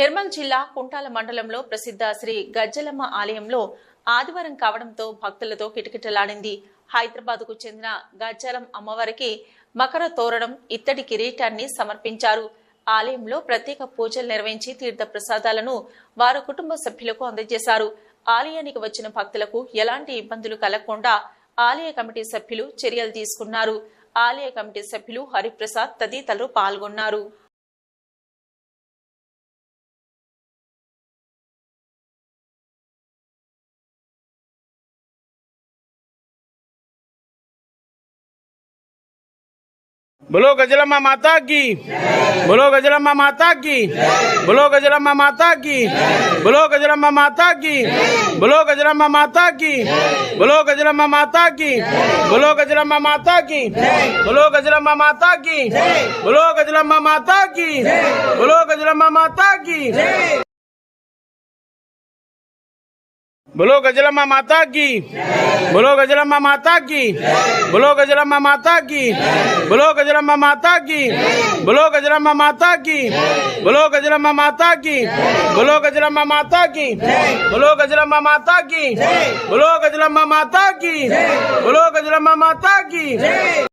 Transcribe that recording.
నిర్మల్ జిల్లా కుంటాల మండలంలో ప్రసిద్ధ శ్రీ గజ్జలమ్మ ఆలయంలో ఆదివారం కావడంతో భక్తులతో కిటకిటలాడింది. హైదరాబాద్కు చెందిన గజ్జలం అమ్మవారికి మకర తోరణం ఇత్తడి కిరీటాన్ని సమర్పించారు. ఆలయంలో ప్రత్యేక పూజలు నిర్వహించి తీర్థ ప్రసాదాలను వారి కుటుంబ సభ్యులకు అందజేశారు. ఆలయానికి వచ్చిన భక్తులకు ఎలాంటి ఇబ్బందులు కలగకుండా ఆలయ కమిటీ సభ్యులు చర్యలు తీసుకున్నారు. ఆలయ కమిటీ సభ్యులు హరిప్రసాద్ తదితరులు పాల్గొన్నారు. બોલો ગજરામાં माता की બોલો ગજરામાં माता की બોલો ગજરામાં माता की બોલો ગજરામાં माता की બોલો ગજરામાં माता की બોલો ગજરામાં माता की બોલો ગજરામાં माता की બોલો ગજરામાં माता की બોલો ગજરામાં माता की બોલો ગજરામાં माता की Bolo gajala mama tagi. Bolo gajala mama tagi. Bolo gajala mama tagi. Bolo gajala mama tagi. Bolo gajala mama tagi. Bolo gajala mama tagi. Bolo gajala mama tagi. Bolo gajala mama tagi. Bolo gajala mama tagi. Bolo gajala mama tagi.